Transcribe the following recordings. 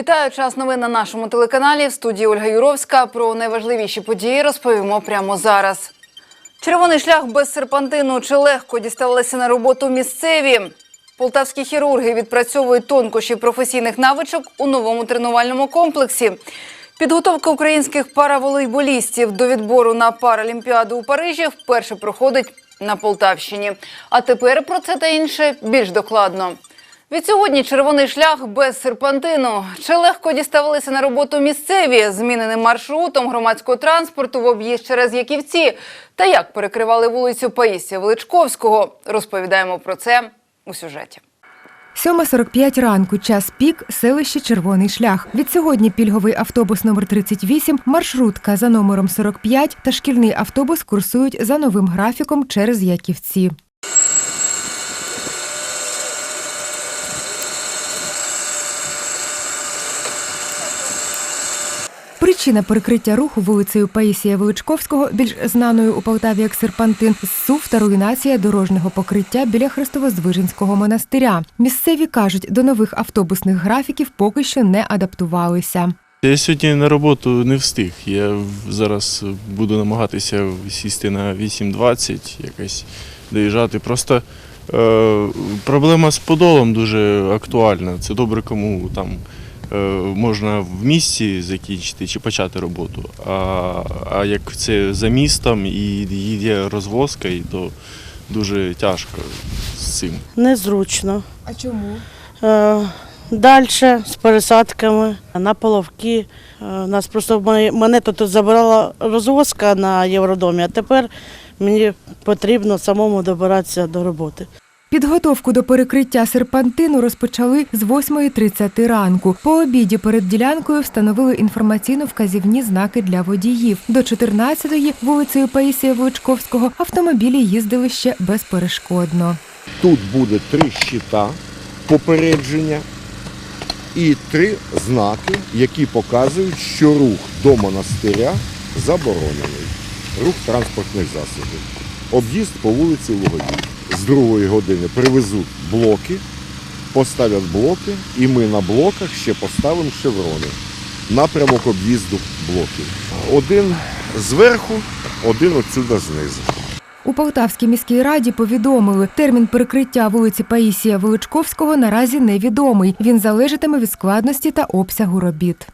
Вітаю час новин на нашому телеканалі. В студії Ольга Юровська. Про найважливіші події розповімо прямо зараз. Червоний шлях без серпантину чи легко діставалися на роботу місцеві. Полтавські хірурги відпрацьовують тонкощі професійних навичок у новому тренувальному комплексі. Підготовка українських параволейболістів до відбору на Паралімпіаду у Парижі вперше проходить на Полтавщині. А тепер про це та інше більш докладно. Від сьогодні червоний шлях без серпантину. Чи легко діставалися на роботу місцеві зміненим маршрутом громадського транспорту в об'їзд через Яківці? Та як перекривали вулицю Паїсія Величковського? Розповідаємо про це у сюжеті. 7.45 ранку, час пік, селище Червоний шлях. Від сьогодні пільговий автобус номер 38, маршрутка за номером 45 та шкільний автобус курсують за новим графіком через Яківці. Причина перекриття руху вулицею Паїсія Величковського, більш знаною у Полтаві як серпантин, зсув та руйнація дорожнього покриття біля Христовоздвиженського монастиря. Місцеві кажуть, до нових автобусних графіків поки що не адаптувалися. Я сьогодні на роботу не встиг. Я зараз буду намагатися сісти на 8.20, якось доїжджати. Просто е, проблема з подолом дуже актуальна. Це добре, кому там можна в місті закінчити чи почати роботу. А, а як це за містом і є розвозка, і то дуже тяжко з цим. Незручно. А чому? Е, Далі з пересадками на половки. Е, Нас просто мене тут забирала розвозка на Євродомі, а тепер мені потрібно самому добиратися до роботи. Підготовку до перекриття серпантину розпочали з 8.30 ранку. По обіді перед ділянкою встановили інформаційно-вказівні знаки для водіїв. До 14-ї вулицею Паїсія Величковського автомобілі їздили ще безперешкодно. Тут буде три щита попередження і три знаки, які показують, що рух до монастиря заборонений. Рух транспортних засобів. Об'їзд по вулиці Луговій. З другої години привезуть блоки, поставлять блоки, і ми на блоках ще поставимо шеврони. Напрямок об'їзду блоків. Один зверху, один отсюда знизу. У Полтавській міській раді повідомили, термін перекриття вулиці Паїсія Величковського наразі невідомий. Він залежатиме від складності та обсягу робіт.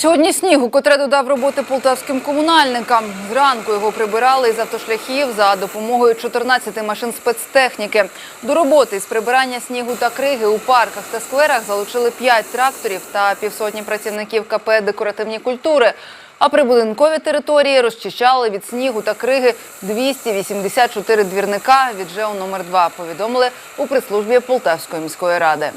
Сьогодні снігу, котре додав роботи полтавським комунальникам. Зранку його прибирали із автошляхів за допомогою 14 машин спецтехніки. До роботи з прибирання снігу та криги у парках та скверах залучили 5 тракторів та півсотні працівників КП «Декоративні культури». А прибудинкові території розчищали від снігу та криги 284 двірника від ЖЕО номер 2 повідомили у прес-службі Полтавської міської ради.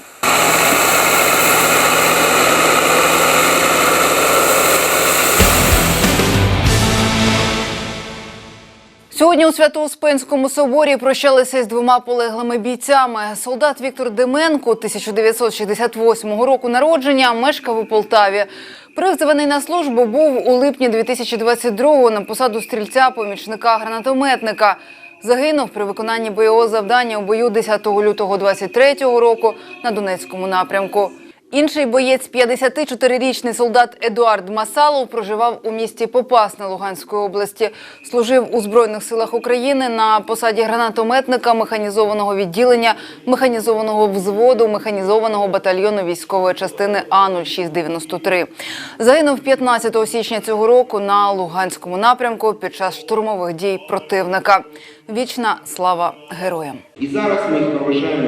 Сьогодні у Свято-Успенському соборі прощалися з двома полеглими бійцями. Солдат Віктор Деменко 1968 року народження мешкав у Полтаві. Призваний на службу був у липні 2022-го на посаду стрільця-помічника гранатометника. Загинув при виконанні бойового завдання у бою 10 лютого 23-го року на Донецькому напрямку. Інший боєць, 54-річний солдат Едуард Масалов, проживав у місті Попасне Луганської області. Служив у Збройних силах України на посаді гранатометника механізованого відділення, механізованого взводу, механізованого батальйону військової частини А-0693. Загинув 15 січня цього року на Луганському напрямку під час штурмових дій противника. Вічна слава героям! І зараз ми проважаємо.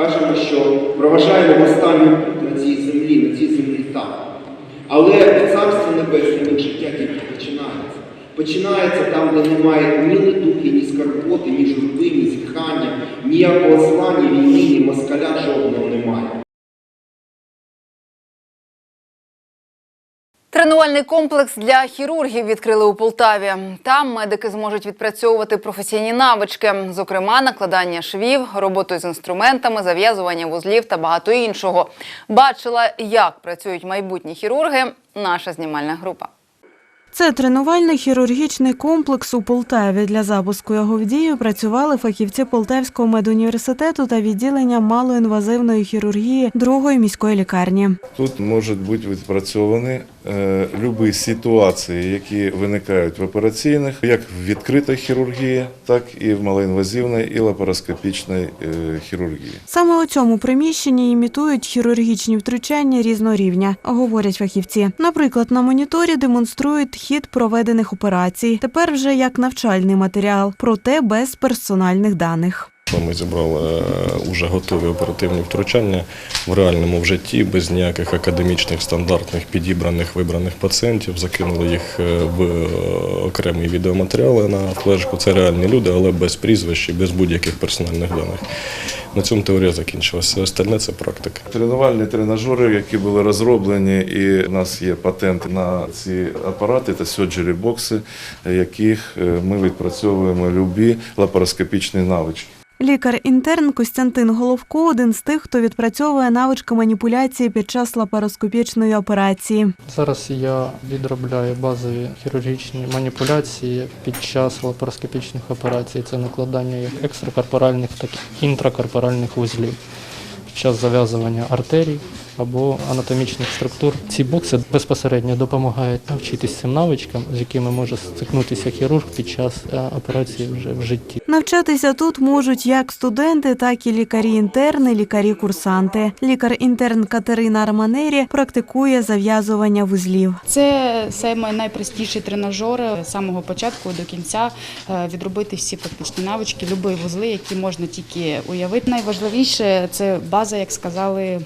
Кажемо, що проважаємо останню путь на цій землі, на цій землі там. Але в Царстві Небесному життя тільки починається. Починається там, де немає ні недуги, ні скарботи, ні журби, ні зітхання, ніякого зла, ні війни, ні москаля жодного Тренувальний комплекс для хірургів відкрили у Полтаві. Там медики зможуть відпрацьовувати професійні навички, зокрема накладання швів, роботу з інструментами, зав'язування вузлів та багато іншого. Бачила, як працюють майбутні хірурги. Наша знімальна група. Це тренувальний хірургічний комплекс у Полтаві. Для запуску його в дію працювали фахівці Полтавського медуніверситету та відділення малоінвазивної хірургії другої міської лікарні. Тут можуть бути відпрацьовані е, любі ситуації, які виникають в операційних, як в відкритій хірургії, так і в малоінвазивній і лапароскопічній е, хірургії. Саме у цьому приміщенні імітують хірургічні втручання різного рівня, говорять фахівці. Наприклад, на моніторі демонструють хід проведених операцій. Тепер вже як навчальний матеріал, проте без персональних даних. Ми зібрали е, уже готові оперативні втручання в реальному в житті, без ніяких академічних стандартних підібраних вибраних пацієнтів. Закинули їх е, в е, окремі відеоматеріали на флешку. Це реальні люди, але без прізвищ і без будь-яких персональних даних. На цьому теорія закінчилася. Остальне це практика. Тренувальні тренажери, які були розроблені, і в нас є патенти на ці апарати та сьоджері бокси, яких е, ми відпрацьовуємо любі лапароскопічні навички. Лікар-інтерн Костянтин Головко один з тих, хто відпрацьовує навички маніпуляції під час лапароскопічної операції. Зараз я відробляю базові хірургічні маніпуляції під час лапароскопічних операцій. Це накладання екстракорпоральних, і інтракорпоральних вузлів під час зав'язування артерій або анатомічних структур. Ці бокси безпосередньо допомагають навчитись цим навичкам, з якими може стикнутися хірург під час е, операції вже в житті. Навчатися тут можуть як студенти, так і лікарі-інтерни, лікарі-курсанти. Лікар-інтерн Катерина Арманері практикує зав'язування вузлів. Це саме найпростіший тренажер з самого початку до кінця е, відробити всі практичні навички, любі вузли, які можна тільки уявити. Найважливіше це база, як сказали.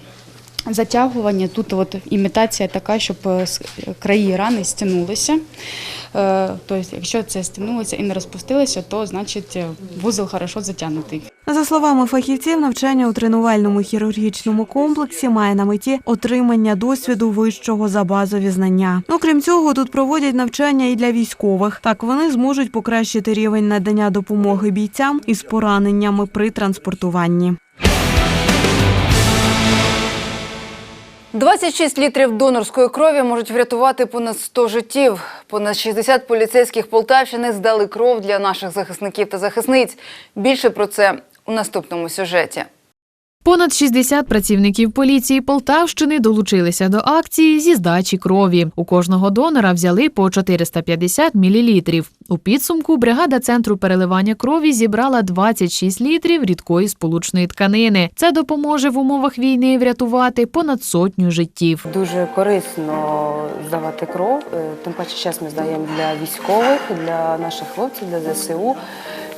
Затягування тут от імітація така, щоб е, краї рани стягнулися. Е, Тобто, якщо це стягнулося і не розпустилося, то значить е, вузол хорошо затягнутий. За словами фахівців, навчання у тренувальному хірургічному комплексі має на меті отримання досвіду вищого за базові знання. Окрім цього, тут проводять навчання і для військових. Так вони зможуть покращити рівень надання допомоги бійцям із пораненнями при транспортуванні. 26 літрів донорської крові можуть врятувати понад 100 життів. Понад 60 поліцейських Полтавщини здали кров для наших захисників та захисниць. Більше про це у наступному сюжеті. Понад 60 працівників поліції Полтавщини долучилися до акції зі здачі крові. У кожного донора взяли по 450 мілілітрів. У підсумку бригада центру переливання крові зібрала 26 літрів рідкої сполучної тканини. Це допоможе в умовах війни врятувати понад сотню життів. Дуже корисно здавати кров. Е, Тим паче зараз ми здаємо для військових, для наших хлопців, для ЗСУ.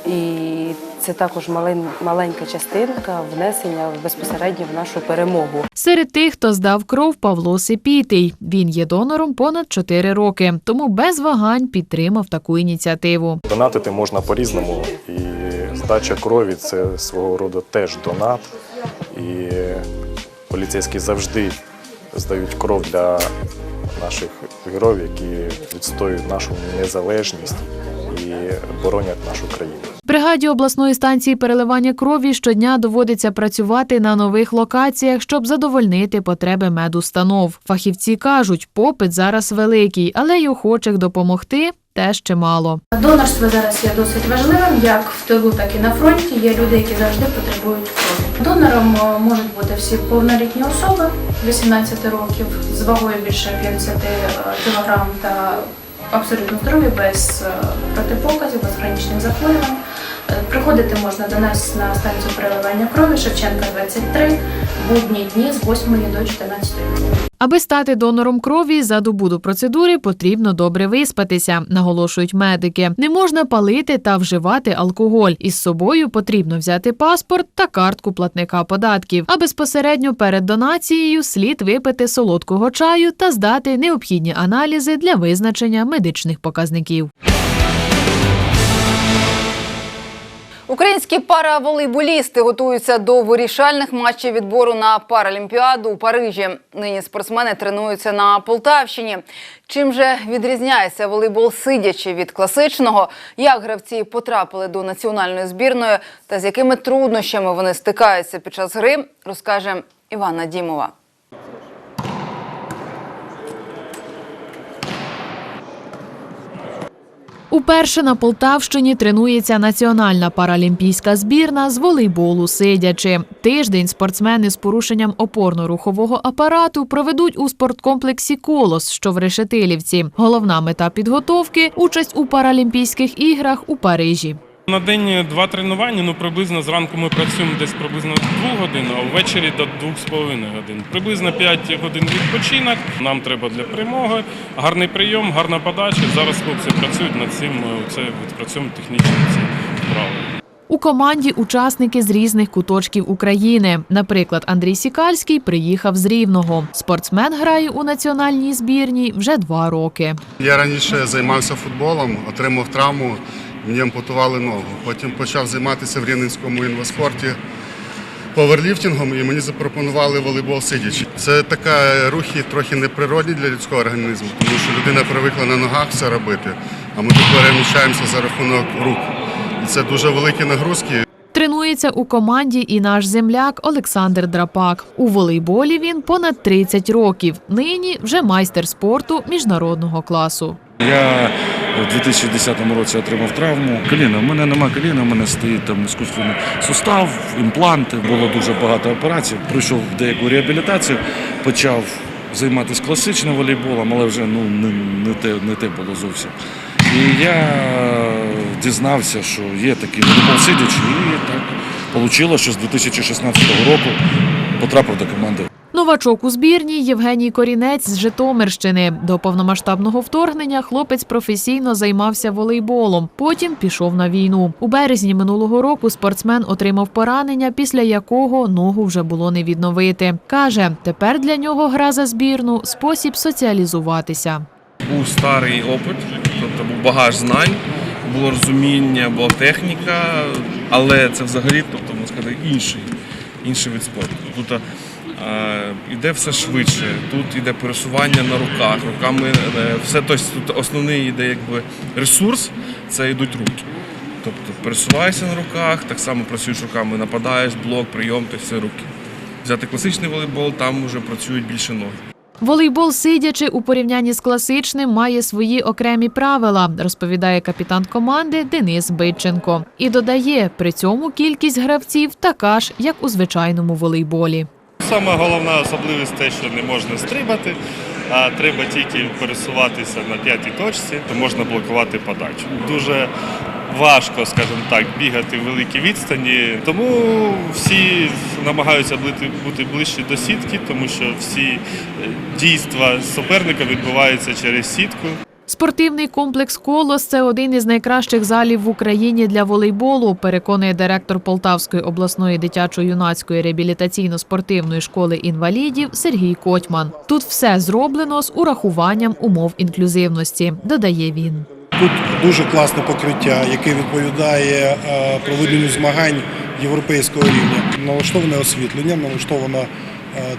І це також малень- маленька частинка внесення безпосередньо в нашу перемогу. Серед тих, хто здав кров, Павло Сепітий. Він є донором понад 4 роки, тому без вагань підтримав таку ініціативу. Донатити можна по-різному, і здача крові це свого роду теж донат. І поліцейські завжди здають кров для наших героїв, які відстоюють нашу незалежність і боронять нашу країну. Бригаді обласної станції переливання крові щодня доводиться працювати на нових локаціях, щоб задовольнити потреби медустанов. Фахівці кажуть, попит зараз великий, але й охочих допомогти теж чимало. Донорство зараз є досить важливим, як в тилу, так і на фронті. Є люди, які завжди потребують крові. Донором е, можуть бути всі повнолітні особи 18 років з вагою більше 50 кг та абсолютно здорові, без е, протипоказів, без хронічних захворювань. Приходити можна до нас на станцію переливання крові Шевченка 23, будні дні з 8 до 14. Аби стати донором крові, за добу до процедури потрібно добре виспатися, наголошують медики. Не можна палити та вживати алкоголь. Із собою потрібно взяти паспорт та картку платника податків. А безпосередньо перед донацією слід випити солодкого чаю та здати необхідні аналізи для визначення медичних показників. Українські параволейболісти готуються до вирішальних матчів відбору на Паралімпіаду у Парижі. Нині спортсмени тренуються на Полтавщині. Чим же відрізняється волейбол сидячи від класичного? Як гравці потрапили до національної збірної та з якими труднощами вони стикаються під час гри, розкаже Івана Дімова. Уперше на Полтавщині тренується національна паралімпійська збірна з волейболу сидячи. Тиждень спортсмени з порушенням опорно-рухового апарату проведуть у спорткомплексі Колос, що в Решетилівці. Головна мета підготовки участь у Паралімпійських іграх у Парижі. На день два тренування, ну приблизно зранку ми працюємо десь приблизно 2 годин, а ввечері до 2,5 годин. Приблизно 5 годин відпочинок. Нам треба для перемоги. Гарний прийом, гарна подача. Зараз хлопці працюють над цим. Це відпрацюємо технічні ці вправи. У команді учасники з різних куточків України. Наприклад, Андрій Сікальський приїхав з Рівного. Спортсмен грає у національній збірній вже два роки. Я раніше займався футболом, отримав травму, мені ампутували ногу. Потім почав займатися в Рівненському інваспорті поверліфтингом і мені запропонували волейбол сидячи. Це така рухи трохи неприродні для людського організму, тому що людина привикла на ногах все робити, а ми тут переміщаємося за рахунок рук. І це дуже великі нагрузки. Тренується у команді і наш земляк Олександр Драпак. У волейболі він понад 30 років. Нині вже майстер спорту міжнародного класу. Я у 2010 році отримав травму. Коліна. У мене нема коліна, у мене стоїть там іскусственний сустав, імпланти. Було дуже багато операцій. Пройшов деяку реабілітацію, почав займатися класичним волейболом, але вже ну не, не те не те було зовсім. І я дізнався, що є такий волейбол сидячий, і так вийшло, що з 2016 року потрапив до команди. Новачок у збірній Євгеній Корінець з Житомирщини. До повномасштабного вторгнення хлопець професійно займався волейболом. Потім пішов на війну. У березні минулого року спортсмен отримав поранення, після якого ногу вже було не відновити. Каже, тепер для нього гра за збірну спосіб соціалізуватися. Був старий опит, тобто був багаж знань, було розуміння, була техніка, але це взагалі, тобто можна сказати, інший, інший вид спорту. Тут йде все швидше, тут йде пересування на руках, руками е, все тобто, тут основний йде якби ресурс, це йдуть руки. Тобто пересуваєшся на руках, так само працюєш руками, нападаєш, блок, прийом, то все руки. Взяти класичний волейбол, там вже працюють більше ноги. Волейбол сидячи у порівнянні з класичним має свої окремі правила, розповідає капітан команди Денис Биченко. І додає, при цьому кількість гравців така ж, як у звичайному волейболі. Саме головна особливість те, що не можна стрибати, а треба тільки пересуватися на п'ятій точці, то можна блокувати подачу. Дуже важко, скажімо так, бігати в великій відстані, тому всі намагаються бути, бути ближче до сітки, тому що всі е, дійства суперника відбуваються через сітку. Спортивний комплекс Колос це один із найкращих залів в Україні для волейболу, переконує директор Полтавської обласної дитячо-юнацької реабілітаційно-спортивної школи інвалідів Сергій Котьман. Тут все зроблено з урахуванням умов інклюзивності, додає він. Тут дуже класне покриття, яке відповідає е, проведенню змагань європейського рівня. Налаштоване освітлення, налаштована е,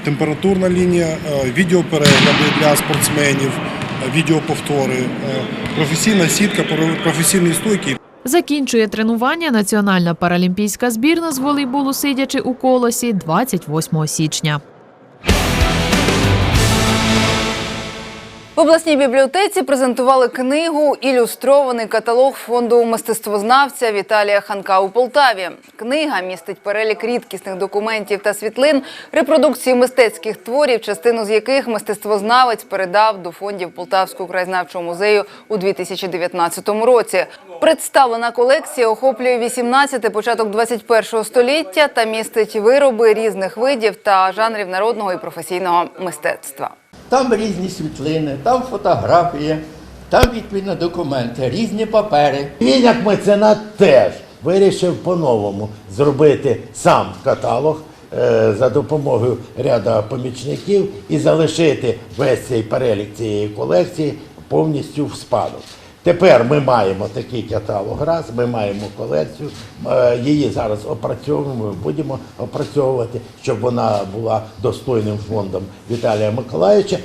температурна лінія, е, відеоперегляди для спортсменів, відеоповтори, е, професійна сітка, професійні стойки. Закінчує тренування національна паралімпійська збірна з волейболу сидячи у колосі 28 січня. В обласній бібліотеці презентували книгу Ілюстрований каталог фонду мистецтвознавця Віталія Ханка у Полтаві. Книга містить перелік рідкісних документів та світлин, репродукції мистецьких творів, частину з яких мистецтвознавець передав до фондів Полтавського краєзнавчого музею у 2019 році. Представлена колекція охоплює 18 початок 21 століття та містить вироби різних видів та жанрів народного і професійного мистецтва. Там різні світлини, там фотографії, там відповідно документи, різні папери. Він як меценат теж вирішив по-новому зробити сам каталог е, за допомогою ряду помічників і залишити весь цей перелік цієї колекції повністю в спадок. Тепер ми маємо такий каталог раз, ми маємо колекцію, е, її зараз опрацьовуємо, будемо опрацьовувати, щоб вона була достойним фондом Віталія Миколаївича.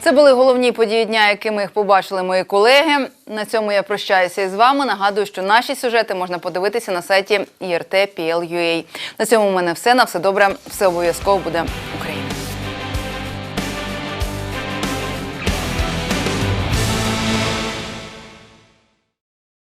Це були головні події дня, якими їх побачили мої колеги. На цьому я прощаюся із вами. Нагадую, що наші сюжети можна подивитися на сайті IRT.PL.UA. На цьому у мене все. На все добре. Все обов'язково буде